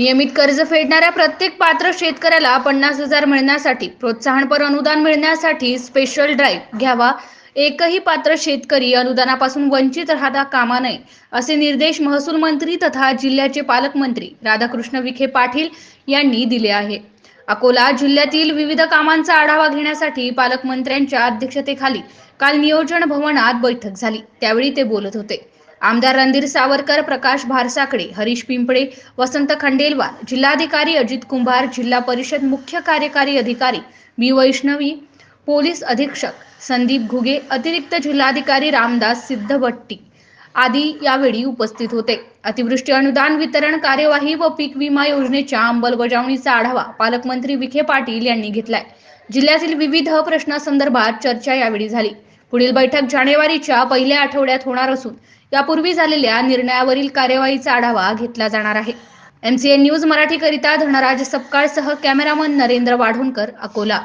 नियमित कर्ज फेडणाऱ्या प्रत्येक पात्र शेतकऱ्याला पन्नास हजार मिळण्यासाठी प्रोत्साहनपर अनुदान मिळण्यासाठी स्पेशल ड्राईव्ह घ्यावा. एकही पात्र शेतकरी अनुदानापासून वंचित राहता कामा नये असे निर्देश महसूल मंत्री तथा जिल्ह्याचे पालकमंत्री राधाकृष्ण विखे पाटील यांनी दिले आहे. अकोला जिल्ह्यातील विविध कामांचा आढावा घेण्यासाठी पालकमंत्र्यांच्या अध्यक्षतेखाली काल नियोजन भवनात बैठक झाली. त्यावेळी ते बोलत होते. आमदार रणधीर सावरकर प्रकाश भारसाकडे हरीश पिंपळे वसंत खंडेलवार जिल्हाधिकारी अजित कुंभार जिल्हा परिषद मुख्य कार्यकारी अधिकारी बी वैष्णवी पोलीस अधीक्षक संदीप घुगे अतिरिक्त जिल्हाधिकारी रामदास सिद्धभट्टी आदी यावेळी उपस्थित होते. अतिवृष्टी अनुदान वितरण कार्यवाही व पीक विमा योजनेच्या अंमलबजावणीचा आढावा पालकमंत्री विखे पाटील यांनी घेतलाय. जिल्ह्यातील विविध प्रश्नासंदर्भात चर्चा यावेळी झाली. पुढील बैठक जानेवारीच्या पहिल्या आठवड्यात होणार असून यापूर्वी झालेल्या निर्णयावरील कार्यवाहीचा आढावा घेतला जाणार आहे. एमसीएन न्यूज मराठीकरिता धनराज सपकाळसह कॅमेरामन नरेंद्र वाढोणकर अकोला.